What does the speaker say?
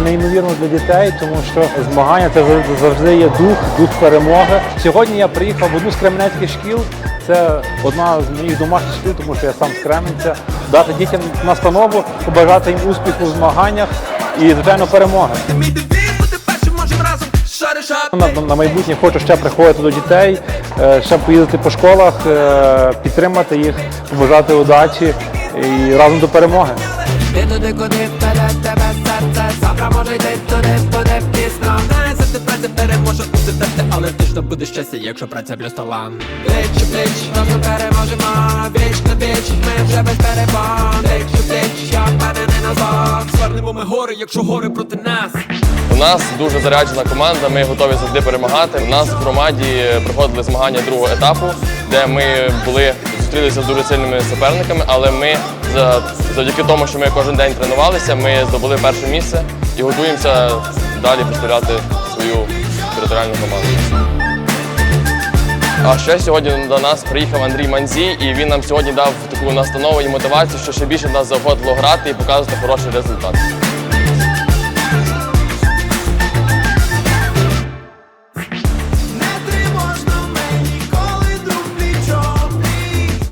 для дітей, тому що змагання це завжди- є дух, дух перемоги. Сьогодні я приїхав в одну з кременецьких шкіл. Це одна з моїх домашніх шкіл, тому що я сам з Кременця. Дати дітям настанову, побажати їм успіху в змаганнях і, звичайно, перемоги. На- на майбутнє хочу ще приходити до дітей, е, ще поїздити по школах, е, підтримати їх, побажати удачі і разом до перемоги. Ти туди, куди вперед тебе серце Завтра може йти туди, туди пізно Не за праця переможе усе те, але ти ж то буде щастя, якщо праця плюс талант Пліч у пліч, разом переможемо Віч на віч, ми вже без перебон Пліч у пліч, я впевнений назад Звернемо ми гори, якщо гори проти нас У нас дуже заряджена команда, ми готові завжди перемагати. У нас в громаді проходили змагання другого етапу, де ми були зустрілися з дуже сильними суперниками, але ми завдяки тому, що ми кожен день тренувалися, ми здобули перше місце і готуємося далі представляти свою територіальну команду. А ще сьогодні до нас приїхав Андрій Манзі, і він нам сьогодні дав таку настанову і мотивацію, що ще більше нас заохотило грати і показувати хороший результат.